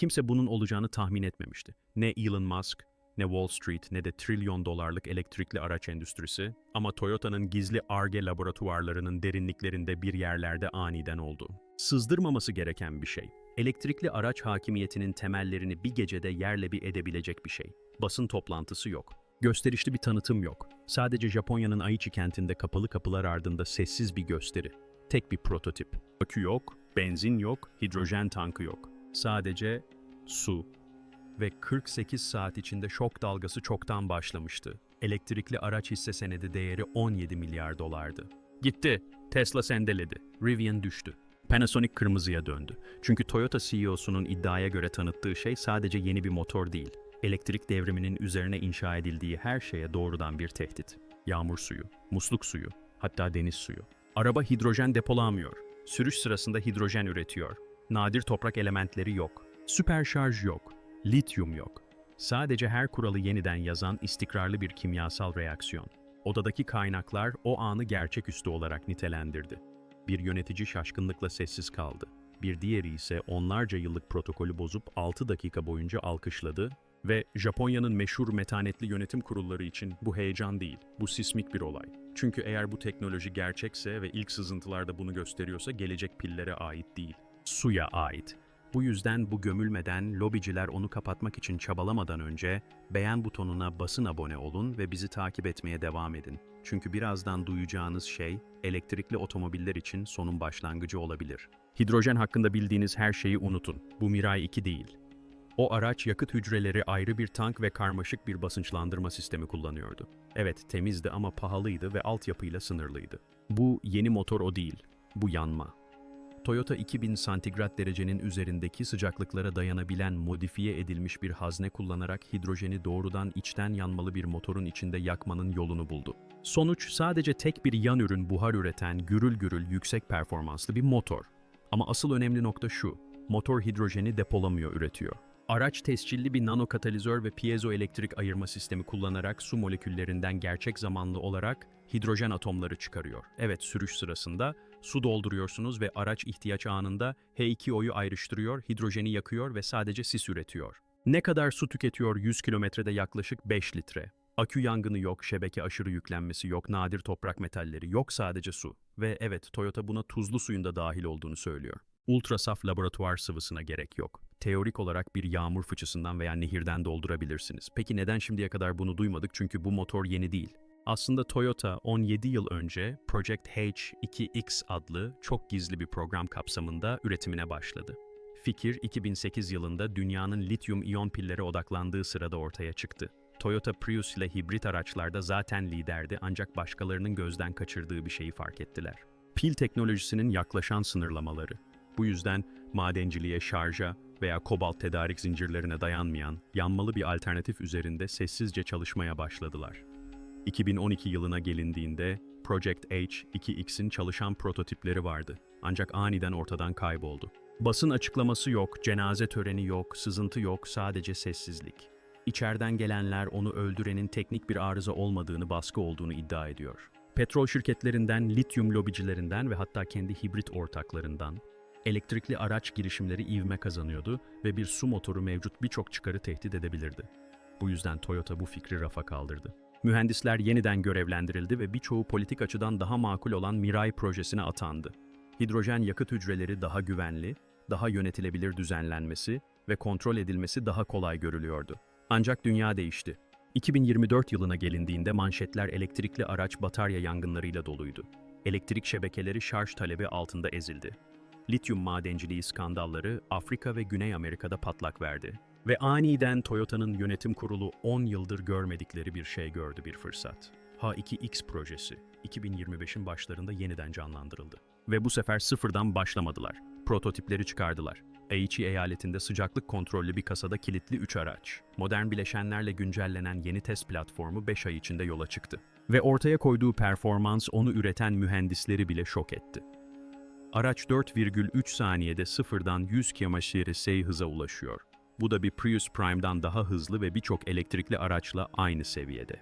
Kimse bunun olacağını tahmin etmemişti. Ne Elon Musk, ne Wall Street ne de trilyon dolarlık elektrikli araç endüstrisi ama Toyota'nın gizli ARGE laboratuvarlarının derinliklerinde bir yerlerde aniden oldu. Sızdırmaması gereken bir şey. Elektrikli araç hakimiyetinin temellerini bir gecede yerle bir edebilecek bir şey. Basın toplantısı yok. Gösterişli bir tanıtım yok. Sadece Japonya'nın Aichi kentinde kapalı kapılar ardında sessiz bir gösteri. Tek bir prototip. Akü yok, benzin yok, hidrojen tankı yok. Sadece su. Ve 48 saat içinde şok dalgası çoktan başlamıştı. Elektrikli araç hisse senedi değeri 17 milyar dolardı. Gitti. Tesla sendeledi. Rivian düştü. Panasonic kırmızıya döndü. Çünkü Toyota CEO'sunun iddiaya göre tanıttığı şey sadece yeni bir motor değil. Elektrik devriminin üzerine inşa edildiği her şeye doğrudan bir tehdit. Yağmur suyu, musluk suyu, hatta deniz suyu. Araba hidrojen depolamıyor. Sürüş sırasında hidrojen üretiyor. Nadir toprak elementleri yok. Süper şarj yok. Lityum yok. Sadece her kuralı yeniden yazan istikrarlı bir kimyasal reaksiyon. Odadaki kaynaklar o anı gerçeküstü olarak nitelendirdi. Bir yönetici şaşkınlıkla sessiz kaldı. Bir diğeri ise onlarca yıllık protokolü bozup 6 dakika boyunca alkışladı ve Japonya'nın meşhur metanetli yönetim kurulları için bu heyecan değil, bu sismik bir olay. Çünkü eğer bu teknoloji gerçekse ve ilk sızıntılarda bunu gösteriyorsa gelecek pillere ait değil, suya ait. Bu yüzden bu gömülmeden lobiciler onu kapatmak için çabalamadan önce beğen butonuna basın abone olun ve bizi takip etmeye devam edin. Çünkü birazdan duyacağınız şey elektrikli otomobiller için sonun başlangıcı olabilir. Hidrojen hakkında bildiğiniz her şeyi unutun. Bu Mirai 2 değil. O araç yakıt hücreleri ayrı bir tank ve karmaşık bir basınçlandırma sistemi kullanıyordu. Evet, temizdi ama pahalıydı ve altyapıyla sınırlıydı. Bu yeni motor o değil, bu yanma. Toyota 2000 santigrat derecenin üzerindeki sıcaklıklara dayanabilen modifiye edilmiş bir hazne kullanarak hidrojeni doğrudan içten yanmalı bir motorun içinde yakmanın yolunu buldu. Sonuç sadece tek bir yan ürün buhar üreten gürül gürül yüksek performanslı bir motor. Ama asıl önemli nokta şu, motor hidrojeni depolamıyor, üretiyor. Araç tescilli bir nanokatalizör ve piezoelektrik ayırma sistemi kullanarak su moleküllerinden gerçek zamanlı olarak hidrojen atomları çıkarıyor. Evet, sürüş sırasında su dolduruyorsunuz ve araç ihtiyaç anında H2O'yu ayrıştırıyor, hidrojeni yakıyor ve sadece sis üretiyor. Ne kadar su tüketiyor 100 kilometrede yaklaşık 5 litre. Akü yangını yok, şebeke aşırı yüklenmesi yok, nadir toprak metalleri yok sadece su. Ve evet Toyota buna tuzlu suyun da dahil olduğunu söylüyor. Ultra saf laboratuvar sıvısına gerek yok. Teorik olarak bir yağmur fıçısından veya nehirden doldurabilirsiniz. Peki neden şimdiye kadar bunu duymadık? Çünkü bu motor yeni değil. Aslında Toyota 17 yıl önce Project H2X adlı çok gizli bir program kapsamında üretimine başladı. Fikir 2008 yılında dünyanın lityum iyon pillere odaklandığı sırada ortaya çıktı. Toyota Prius ile hibrit araçlarda zaten liderdi ancak başkalarının gözden kaçırdığı bir şeyi fark ettiler. Pil teknolojisinin yaklaşan sınırlamaları. Bu yüzden madenciliğe, şarja veya kobalt tedarik zincirlerine dayanmayan, yanmalı bir alternatif üzerinde sessizce çalışmaya başladılar. 2012 yılına gelindiğinde Project H2X'in çalışan prototipleri vardı. Ancak aniden ortadan kayboldu. Basın açıklaması yok, cenaze töreni yok, sızıntı yok, sadece sessizlik. İçeriden gelenler onu öldürenin teknik bir arıza olmadığını, baskı olduğunu iddia ediyor. Petrol şirketlerinden, lityum lobicilerinden ve hatta kendi hibrit ortaklarından elektrikli araç girişimleri ivme kazanıyordu ve bir su motoru mevcut birçok çıkarı tehdit edebilirdi. Bu yüzden Toyota bu fikri rafa kaldırdı. Mühendisler yeniden görevlendirildi ve birçoğu politik açıdan daha makul olan Mirai projesine atandı. Hidrojen yakıt hücreleri daha güvenli, daha yönetilebilir düzenlenmesi ve kontrol edilmesi daha kolay görülüyordu. Ancak dünya değişti. 2024 yılına gelindiğinde manşetler elektrikli araç batarya yangınlarıyla doluydu. Elektrik şebekeleri şarj talebi altında ezildi. Lityum madenciliği skandalları Afrika ve Güney Amerika'da patlak verdi. Ve aniden Toyota'nın yönetim kurulu 10 yıldır görmedikleri bir şey gördü bir fırsat. H2X projesi 2025'in başlarında yeniden canlandırıldı. Ve bu sefer sıfırdan başlamadılar. Prototipleri çıkardılar. Aichi eyaletinde sıcaklık kontrollü bir kasada kilitli 3 araç. Modern bileşenlerle güncellenen yeni test platformu 5 ay içinde yola çıktı. Ve ortaya koyduğu performans onu üreten mühendisleri bile şok etti. Araç 4,3 saniyede sıfırdan 100 km/s hıza ulaşıyor. Bu da bir Prius Prime'dan daha hızlı ve birçok elektrikli araçla aynı seviyede.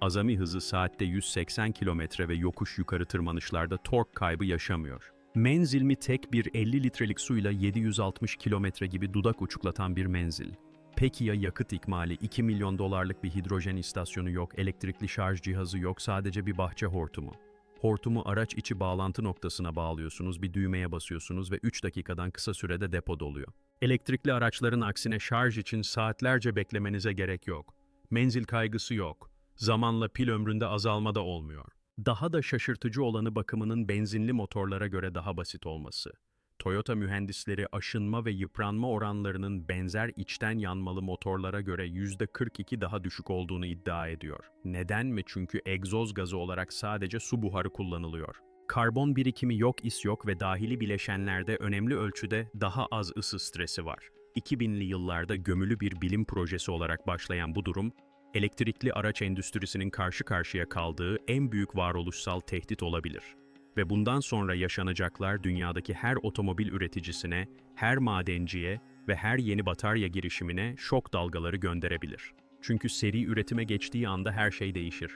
Azami hızı saatte 180 km ve yokuş yukarı tırmanışlarda tork kaybı yaşamıyor. Menzil mi tek bir 50 litrelik suyla 760 kilometre gibi dudak uçuklatan bir menzil. Peki ya yakıt ikmali 2 milyon dolarlık bir hidrojen istasyonu yok, elektrikli şarj cihazı yok, sadece bir bahçe hortumu. Hortumu araç içi bağlantı noktasına bağlıyorsunuz, bir düğmeye basıyorsunuz ve 3 dakikadan kısa sürede depo doluyor. Elektrikli araçların aksine şarj için saatlerce beklemenize gerek yok. Menzil kaygısı yok. Zamanla pil ömründe azalma da olmuyor. Daha da şaşırtıcı olanı bakımının benzinli motorlara göre daha basit olması. Toyota mühendisleri aşınma ve yıpranma oranlarının benzer içten yanmalı motorlara göre %42 daha düşük olduğunu iddia ediyor. Neden mi? Çünkü egzoz gazı olarak sadece su buharı kullanılıyor. Karbon birikimi yok is yok ve dahili bileşenlerde önemli ölçüde daha az ısı stresi var. 2000'li yıllarda gömülü bir bilim projesi olarak başlayan bu durum, elektrikli araç endüstrisinin karşı karşıya kaldığı en büyük varoluşsal tehdit olabilir. Ve bundan sonra yaşanacaklar dünyadaki her otomobil üreticisine, her madenciye ve her yeni batarya girişimine şok dalgaları gönderebilir. Çünkü seri üretime geçtiği anda her şey değişir.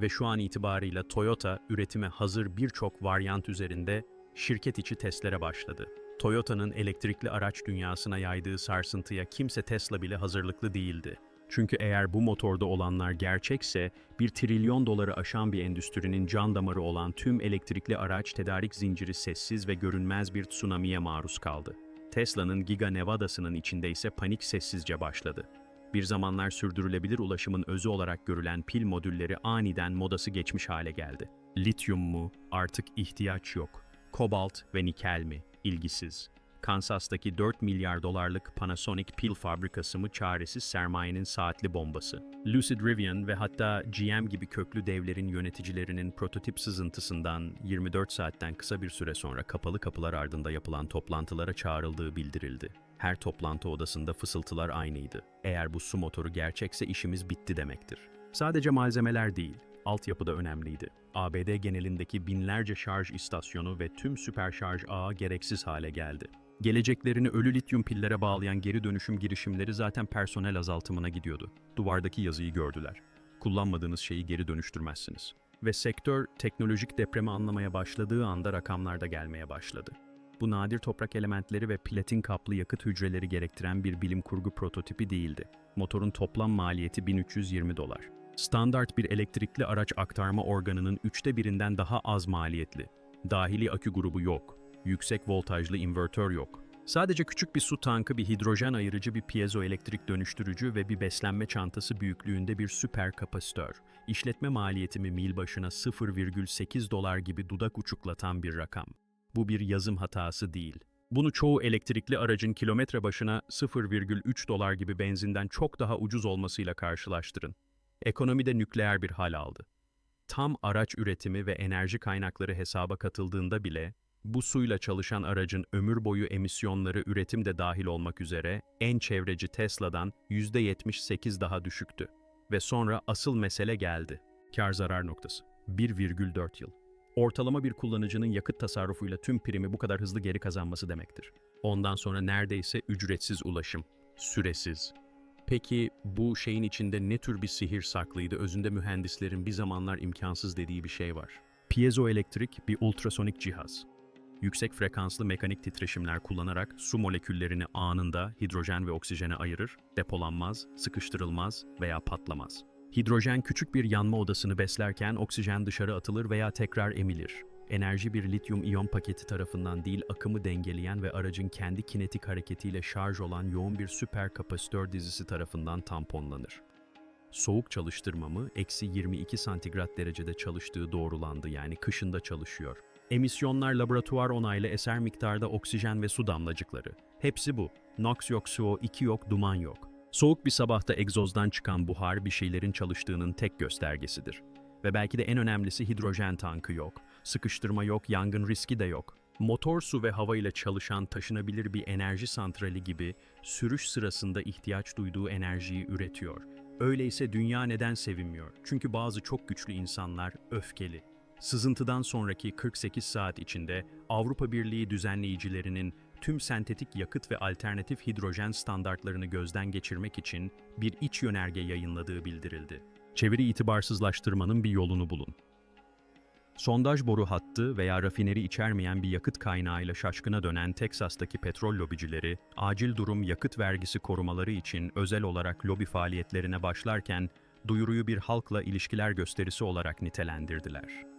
Ve şu an itibarıyla Toyota üretime hazır birçok varyant üzerinde şirket içi testlere başladı. Toyota'nın elektrikli araç dünyasına yaydığı sarsıntıya kimse Tesla bile hazırlıklı değildi. Çünkü eğer bu motorda olanlar gerçekse, bir trilyon doları aşan bir endüstrinin can damarı olan tüm elektrikli araç tedarik zinciri sessiz ve görünmez bir tsunami'ye maruz kaldı. Tesla'nın Giga Nevada'sının içinde ise panik sessizce başladı. Bir zamanlar sürdürülebilir ulaşımın özü olarak görülen pil modülleri aniden modası geçmiş hale geldi. Lityum mu? Artık ihtiyaç yok. Kobalt ve nikel mi? İlgisiz. Kansas'taki 4 milyar dolarlık Panasonic pil fabrikası mı çaresiz sermayenin saatli bombası. Lucid Rivian ve hatta GM gibi köklü devlerin yöneticilerinin prototip sızıntısından 24 saatten kısa bir süre sonra kapalı kapılar ardında yapılan toplantılara çağrıldığı bildirildi. Her toplantı odasında fısıltılar aynıydı. Eğer bu su motoru gerçekse işimiz bitti demektir. Sadece malzemeler değil, altyapı da önemliydi. ABD genelindeki binlerce şarj istasyonu ve tüm süper şarj ağı gereksiz hale geldi. Geleceklerini ölü lityum pillere bağlayan geri dönüşüm girişimleri zaten personel azaltımına gidiyordu. Duvardaki yazıyı gördüler. Kullanmadığınız şeyi geri dönüştürmezsiniz. Ve sektör teknolojik depremi anlamaya başladığı anda rakamlar da gelmeye başladı. Bu nadir toprak elementleri ve platin kaplı yakıt hücreleri gerektiren bir bilim kurgu prototipi değildi. Motorun toplam maliyeti 1320 dolar. Standart bir elektrikli araç aktarma organının üçte birinden daha az maliyetli. Dahili akü grubu yok. Yüksek voltajlı invertör yok. Sadece küçük bir su tankı, bir hidrojen ayırıcı, bir piezoelektrik dönüştürücü ve bir beslenme çantası büyüklüğünde bir süper kapasitör. İşletme maliyetimi mil başına 0,8 dolar gibi dudak uçuklatan bir rakam. Bu bir yazım hatası değil. Bunu çoğu elektrikli aracın kilometre başına 0,3 dolar gibi benzinden çok daha ucuz olmasıyla karşılaştırın. Ekonomide nükleer bir hal aldı. Tam araç üretimi ve enerji kaynakları hesaba katıldığında bile bu suyla çalışan aracın ömür boyu emisyonları üretim de dahil olmak üzere en çevreci Tesla'dan %78 daha düşüktü. Ve sonra asıl mesele geldi. Kar zarar noktası. 1,4 yıl. Ortalama bir kullanıcının yakıt tasarrufuyla tüm primi bu kadar hızlı geri kazanması demektir. Ondan sonra neredeyse ücretsiz ulaşım. Süresiz. Peki bu şeyin içinde ne tür bir sihir saklıydı? Özünde mühendislerin bir zamanlar imkansız dediği bir şey var. Piezoelektrik bir ultrasonik cihaz. Yüksek frekanslı mekanik titreşimler kullanarak su moleküllerini anında hidrojen ve oksijene ayırır, depolanmaz, sıkıştırılmaz veya patlamaz. Hidrojen küçük bir yanma odasını beslerken oksijen dışarı atılır veya tekrar emilir. Enerji bir lityum iyon paketi tarafından değil akımı dengeleyen ve aracın kendi kinetik hareketiyle şarj olan yoğun bir süper kapasitör dizisi tarafından tamponlanır. Soğuk çalıştırmamı eksi 22 santigrat derecede çalıştığı doğrulandı yani kışında çalışıyor. Emisyonlar laboratuvar onaylı eser miktarda oksijen ve su damlacıkları. Hepsi bu. NOx yok, CO2 yok, duman yok. Soğuk bir sabahta egzozdan çıkan buhar bir şeylerin çalıştığının tek göstergesidir. Ve belki de en önemlisi hidrojen tankı yok. Sıkıştırma yok, yangın riski de yok. Motor su ve hava ile çalışan taşınabilir bir enerji santrali gibi sürüş sırasında ihtiyaç duyduğu enerjiyi üretiyor. Öyleyse dünya neden sevinmiyor? Çünkü bazı çok güçlü insanlar öfkeli. Sızıntıdan sonraki 48 saat içinde Avrupa Birliği düzenleyicilerinin tüm sentetik yakıt ve alternatif hidrojen standartlarını gözden geçirmek için bir iç yönerge yayınladığı bildirildi. Çeviri itibarsızlaştırmanın bir yolunu bulun. Sondaj boru hattı veya rafineri içermeyen bir yakıt kaynağıyla şaşkına dönen Teksas'taki petrol lobicileri, acil durum yakıt vergisi korumaları için özel olarak lobi faaliyetlerine başlarken, duyuruyu bir halkla ilişkiler gösterisi olarak nitelendirdiler.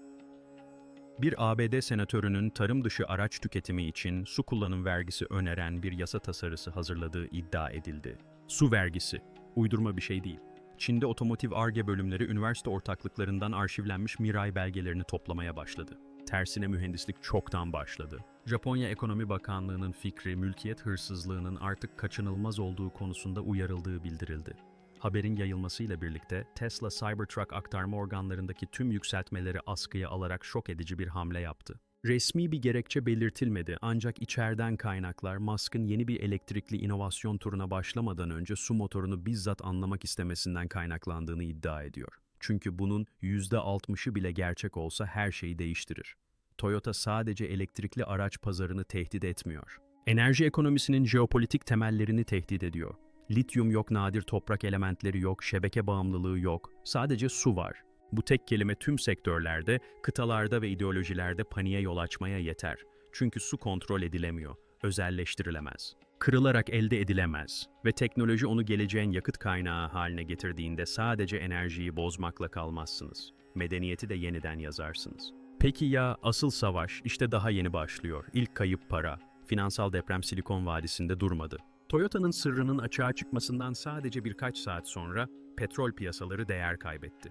Bir ABD senatörünün tarım dışı araç tüketimi için su kullanım vergisi öneren bir yasa tasarısı hazırladığı iddia edildi. Su vergisi, uydurma bir şey değil. Çin'de otomotiv ARGE bölümleri üniversite ortaklıklarından arşivlenmiş Mirai belgelerini toplamaya başladı. Tersine mühendislik çoktan başladı. Japonya Ekonomi Bakanlığı'nın fikri mülkiyet hırsızlığının artık kaçınılmaz olduğu konusunda uyarıldığı bildirildi. Haberin yayılmasıyla birlikte Tesla Cybertruck aktarma organlarındaki tüm yükseltmeleri askıya alarak şok edici bir hamle yaptı. Resmi bir gerekçe belirtilmedi ancak içeriden kaynaklar Musk'ın yeni bir elektrikli inovasyon turuna başlamadan önce su motorunu bizzat anlamak istemesinden kaynaklandığını iddia ediyor. Çünkü bunun %60'ı bile gerçek olsa her şeyi değiştirir. Toyota sadece elektrikli araç pazarını tehdit etmiyor. Enerji ekonomisinin jeopolitik temellerini tehdit ediyor. Lityum yok, nadir toprak elementleri yok, şebeke bağımlılığı yok. Sadece su var. Bu tek kelime tüm sektörlerde, kıtalarda ve ideolojilerde paniğe yol açmaya yeter. Çünkü su kontrol edilemiyor, özelleştirilemez. Kırılarak elde edilemez ve teknoloji onu geleceğin yakıt kaynağı haline getirdiğinde sadece enerjiyi bozmakla kalmazsınız. Medeniyeti de yeniden yazarsınız. Peki ya asıl savaş işte daha yeni başlıyor. İlk kayıp para. Finansal deprem Silikon Vadisi'nde durmadı. Toyota'nın sırrının açığa çıkmasından sadece birkaç saat sonra petrol piyasaları değer kaybetti.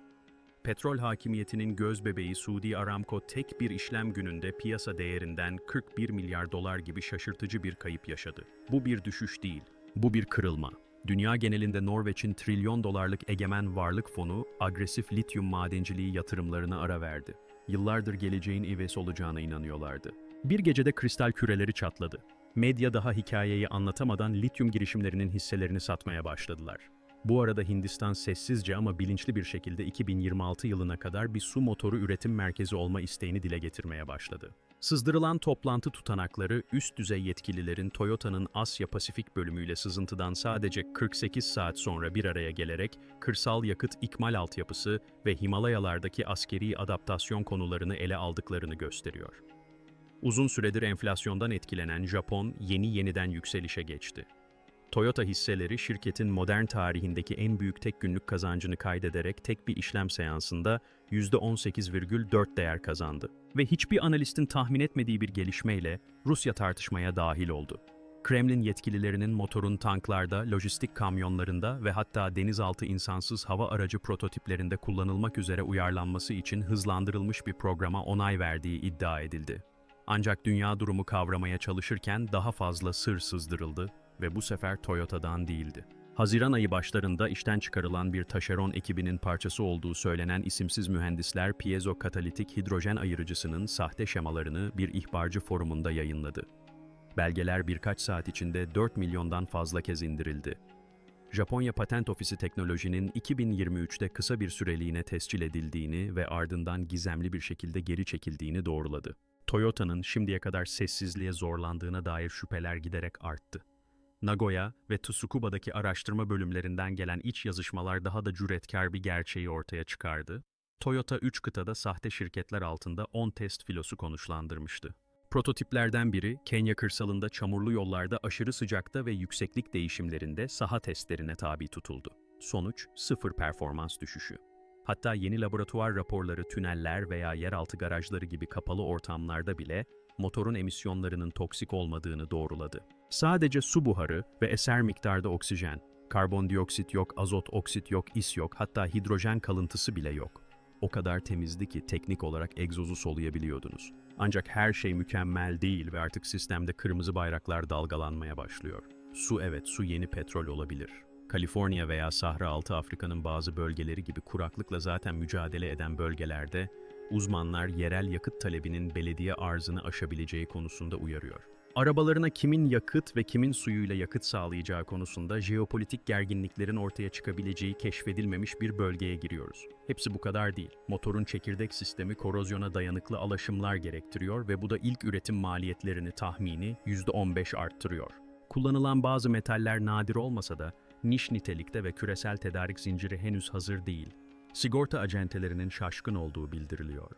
Petrol hakimiyetinin göz bebeği Suudi Aramco tek bir işlem gününde piyasa değerinden 41 milyar dolar gibi şaşırtıcı bir kayıp yaşadı. Bu bir düşüş değil, bu bir kırılma. Dünya genelinde Norveç'in trilyon dolarlık egemen varlık fonu agresif lityum madenciliği yatırımlarına ara verdi. Yıllardır geleceğin ivesi olacağına inanıyorlardı. Bir gecede kristal küreleri çatladı. Medya daha hikayeyi anlatamadan lityum girişimlerinin hisselerini satmaya başladılar. Bu arada Hindistan sessizce ama bilinçli bir şekilde 2026 yılına kadar bir su motoru üretim merkezi olma isteğini dile getirmeye başladı. Sızdırılan toplantı tutanakları üst düzey yetkililerin Toyota'nın Asya Pasifik bölümüyle sızıntıdan sadece 48 saat sonra bir araya gelerek kırsal yakıt ikmal altyapısı ve Himalayalardaki askeri adaptasyon konularını ele aldıklarını gösteriyor. Uzun süredir enflasyondan etkilenen Japon yeni yeniden yükselişe geçti. Toyota hisseleri şirketin modern tarihindeki en büyük tek günlük kazancını kaydederek tek bir işlem seansında %18,4 değer kazandı. Ve hiçbir analistin tahmin etmediği bir gelişmeyle Rusya tartışmaya dahil oldu. Kremlin yetkililerinin motorun tanklarda, lojistik kamyonlarında ve hatta denizaltı insansız hava aracı prototiplerinde kullanılmak üzere uyarlanması için hızlandırılmış bir programa onay verdiği iddia edildi. Ancak dünya durumu kavramaya çalışırken daha fazla sır sızdırıldı ve bu sefer Toyota'dan değildi. Haziran ayı başlarında işten çıkarılan bir taşeron ekibinin parçası olduğu söylenen isimsiz mühendisler piezo katalitik hidrojen ayırıcısının sahte şemalarını bir ihbarcı forumunda yayınladı. Belgeler birkaç saat içinde 4 milyondan fazla kez indirildi. Japonya Patent Ofisi teknolojinin 2023'te kısa bir süreliğine tescil edildiğini ve ardından gizemli bir şekilde geri çekildiğini doğruladı. Toyota'nın şimdiye kadar sessizliğe zorlandığına dair şüpheler giderek arttı. Nagoya ve Tsukuba'daki araştırma bölümlerinden gelen iç yazışmalar daha da cüretkar bir gerçeği ortaya çıkardı. Toyota 3 kıtada sahte şirketler altında 10 test filosu konuşlandırmıştı. Prototiplerden biri Kenya kırsalında çamurlu yollarda aşırı sıcakta ve yükseklik değişimlerinde saha testlerine tabi tutuldu. Sonuç sıfır performans düşüşü. Hatta yeni laboratuvar raporları tüneller veya yeraltı garajları gibi kapalı ortamlarda bile motorun emisyonlarının toksik olmadığını doğruladı. Sadece su buharı ve eser miktarda oksijen, karbondioksit yok, azot oksit yok, is yok, hatta hidrojen kalıntısı bile yok. O kadar temizdi ki teknik olarak egzozu soluyabiliyordunuz. Ancak her şey mükemmel değil ve artık sistemde kırmızı bayraklar dalgalanmaya başlıyor. Su evet, su yeni petrol olabilir. Kaliforniya veya Sahra Altı Afrika'nın bazı bölgeleri gibi kuraklıkla zaten mücadele eden bölgelerde uzmanlar yerel yakıt talebinin belediye arzını aşabileceği konusunda uyarıyor. Arabalarına kimin yakıt ve kimin suyuyla yakıt sağlayacağı konusunda jeopolitik gerginliklerin ortaya çıkabileceği keşfedilmemiş bir bölgeye giriyoruz. Hepsi bu kadar değil. Motorun çekirdek sistemi korozyona dayanıklı alaşımlar gerektiriyor ve bu da ilk üretim maliyetlerini tahmini %15 arttırıyor. Kullanılan bazı metaller nadir olmasa da niş nitelikte ve küresel tedarik zinciri henüz hazır değil. Sigorta acentelerinin şaşkın olduğu bildiriliyor.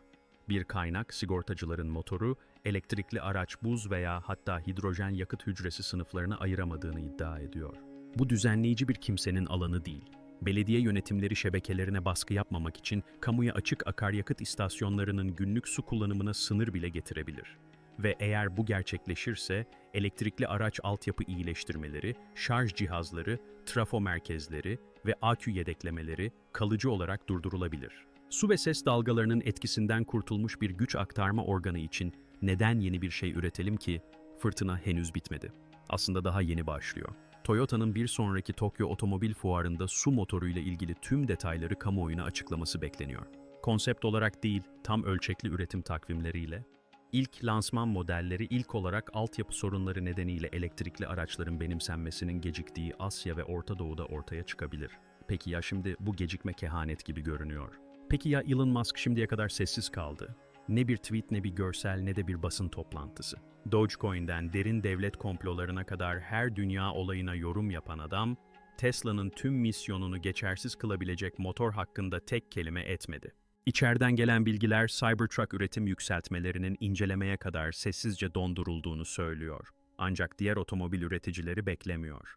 Bir kaynak, sigortacıların motoru, elektrikli araç buz veya hatta hidrojen yakıt hücresi sınıflarına ayıramadığını iddia ediyor. Bu düzenleyici bir kimsenin alanı değil. Belediye yönetimleri şebekelerine baskı yapmamak için kamuya açık akaryakıt istasyonlarının günlük su kullanımına sınır bile getirebilir. Ve eğer bu gerçekleşirse, elektrikli araç altyapı iyileştirmeleri, şarj cihazları, trafo merkezleri ve akü yedeklemeleri kalıcı olarak durdurulabilir. Su ve ses dalgalarının etkisinden kurtulmuş bir güç aktarma organı için neden yeni bir şey üretelim ki fırtına henüz bitmedi. Aslında daha yeni başlıyor. Toyota'nın bir sonraki Tokyo Otomobil Fuarı'nda su motoruyla ilgili tüm detayları kamuoyuna açıklaması bekleniyor. Konsept olarak değil, tam ölçekli üretim takvimleriyle, ilk lansman modelleri ilk olarak altyapı sorunları nedeniyle elektrikli araçların benimsenmesinin geciktiği Asya ve Orta Doğu'da ortaya çıkabilir. Peki ya şimdi bu gecikme kehanet gibi görünüyor. Peki ya Elon Musk şimdiye kadar sessiz kaldı? Ne bir tweet ne bir görsel ne de bir basın toplantısı. Dogecoin'den derin devlet komplolarına kadar her dünya olayına yorum yapan adam, Tesla'nın tüm misyonunu geçersiz kılabilecek motor hakkında tek kelime etmedi. İçeriden gelen bilgiler Cybertruck üretim yükseltmelerinin incelemeye kadar sessizce dondurulduğunu söylüyor. Ancak diğer otomobil üreticileri beklemiyor.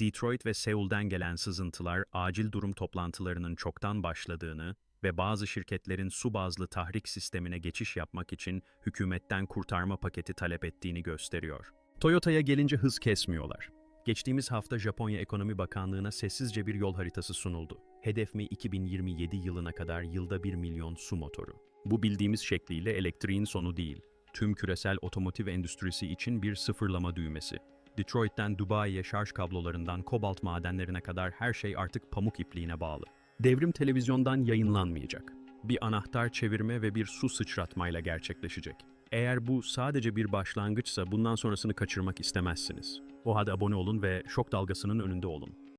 Detroit ve Seul'den gelen sızıntılar acil durum toplantılarının çoktan başladığını ve bazı şirketlerin su bazlı tahrik sistemine geçiş yapmak için hükümetten kurtarma paketi talep ettiğini gösteriyor. Toyota'ya gelince hız kesmiyorlar. Geçtiğimiz hafta Japonya Ekonomi Bakanlığı'na sessizce bir yol haritası sunuldu. Hedef mi 2027 yılına kadar yılda 1 milyon su motoru. Bu bildiğimiz şekliyle elektriğin sonu değil. Tüm küresel otomotiv endüstrisi için bir sıfırlama düğmesi. Detroit'ten Dubai'ye şarj kablolarından kobalt madenlerine kadar her şey artık pamuk ipliğine bağlı. Devrim televizyondan yayınlanmayacak. Bir anahtar çevirme ve bir su sıçratmayla gerçekleşecek. Eğer bu sadece bir başlangıçsa bundan sonrasını kaçırmak istemezsiniz. O halde abone olun ve şok dalgasının önünde olun.